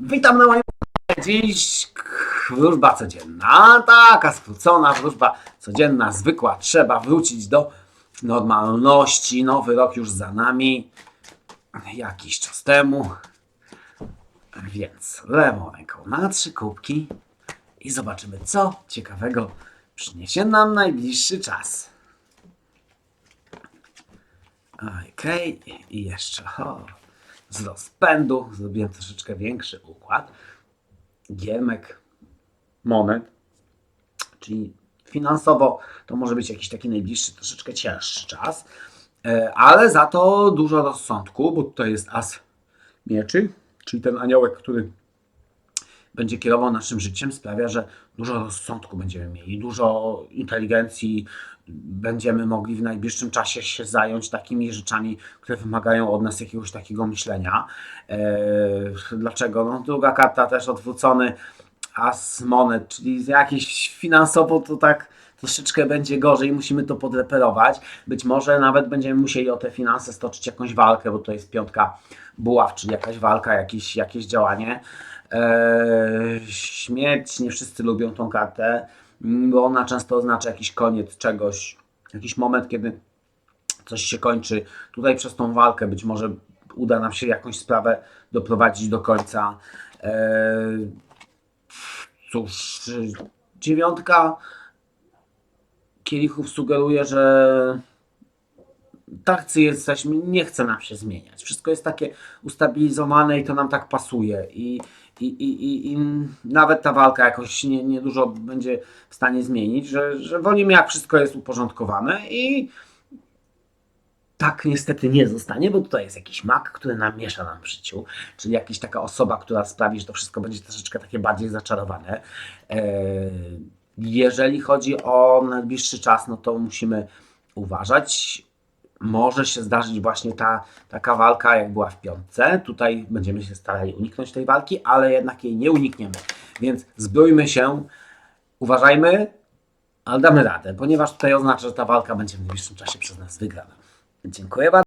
Witam na moim. Dziś wróżba codzienna, taka skrócona wróżba codzienna, zwykła. Trzeba wrócić do normalności. Nowy rok już za nami. Jakiś czas temu. Więc lewą ręką na trzy kubki i zobaczymy, co ciekawego przyniesie nam najbliższy czas. Okej, i jeszcze z rozpędu zrobiłem troszeczkę większy układ. Giemek, monet, czyli finansowo to może być jakiś taki najbliższy, troszeczkę cięższy czas, e, ale za to dużo rozsądku, bo tutaj jest as mieczy, czyli ten aniołek, który będzie kierował naszym życiem, sprawia, że dużo rozsądku będziemy mieli, dużo inteligencji, będziemy mogli w najbliższym czasie się zająć takimi rzeczami, które wymagają od nas jakiegoś takiego myślenia. Eee, dlaczego? No, druga karta też odwrócony as monet, czyli jakieś finansowo to tak troszeczkę będzie gorzej, musimy to podreperować. Być może nawet będziemy musieli o te finanse stoczyć jakąś walkę, bo to jest piątka buław, czyli jakaś walka, jakieś, jakieś działanie. Eee, śmierć, nie wszyscy lubią tą kartę, mm, bo ona często oznacza jakiś koniec czegoś, jakiś moment, kiedy coś się kończy. Tutaj przez tą walkę być może uda nam się jakąś sprawę doprowadzić do końca. Eee, cóż, dziewiątka kielichów sugeruje, że tacy jesteśmy, nie chce nam się zmieniać. Wszystko jest takie ustabilizowane i to nam tak pasuje. I, i, i, i, i nawet ta walka jakoś nie, nie dużo będzie w stanie zmienić, że, że wolimy jak wszystko jest uporządkowane i tak niestety nie zostanie, bo tutaj jest jakiś mak, który nam miesza nam w życiu, czyli jakaś taka osoba, która sprawi, że to wszystko będzie troszeczkę takie bardziej zaczarowane. Eee, Jeżeli chodzi o najbliższy czas, no to musimy uważać. Może się zdarzyć właśnie ta taka walka, jak była w piątce. Tutaj będziemy się starali uniknąć tej walki, ale jednak jej nie unikniemy. Więc zbrójmy się, uważajmy, ale damy radę, ponieważ tutaj oznacza, że ta walka będzie w najbliższym czasie przez nas wygrana. Dziękuję bardzo.